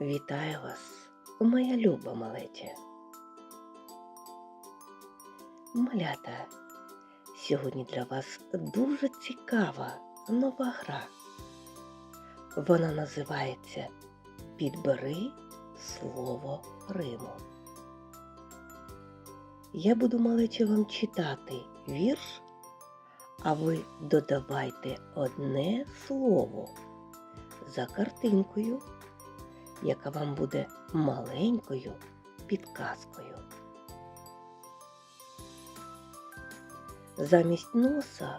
Вітаю вас, моя люба малече. Малята, сьогодні для вас дуже цікава нова гра. Вона називається Підбери слово Риму. Я буду малече вам читати вірш, а ви додавайте одне слово за картинкою яка вам буде маленькою підказкою. Замість носа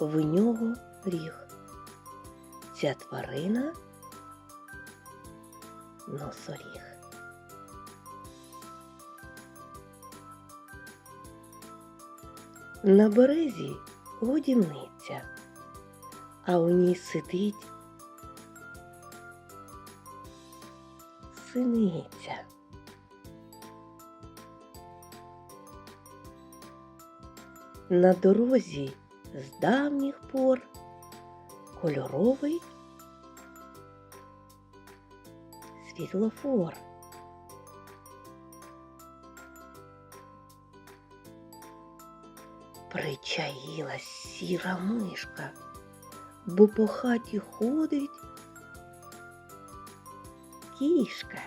в нього ріг. Ця тварина носоріг. На березі годівниця, а у ній сидить синиця. На дорозі з давніх пор кольоровий світлофор. Причаїлась сіра мишка, бо по хаті ходить кішка.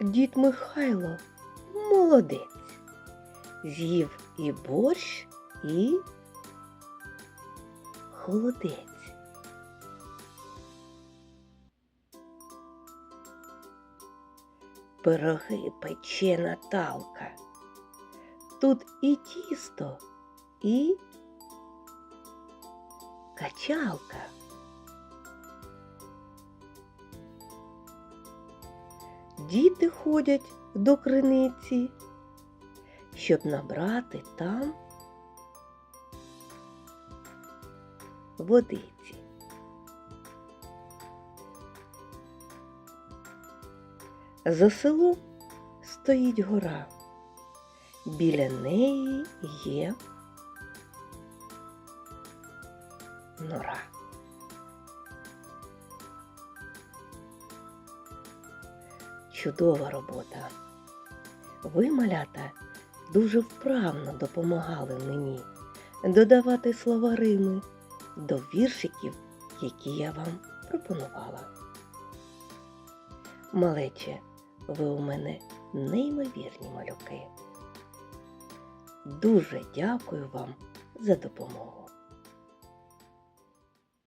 Дід Михайло молодець. З'їв і борщ, і холодець. Пироги пече Наталка. Тут і тісто, і качалка. Діти ходять до криниці, щоб набрати там водиці. За селом стоїть гора. Біля неї є нора. Чудова робота. Ви, малята, дуже вправно допомагали мені додавати слова Рими до віршиків, які я вам пропонувала. Малече, ви у мене неймовірні малюки. Дуже дякую вам за допомогу.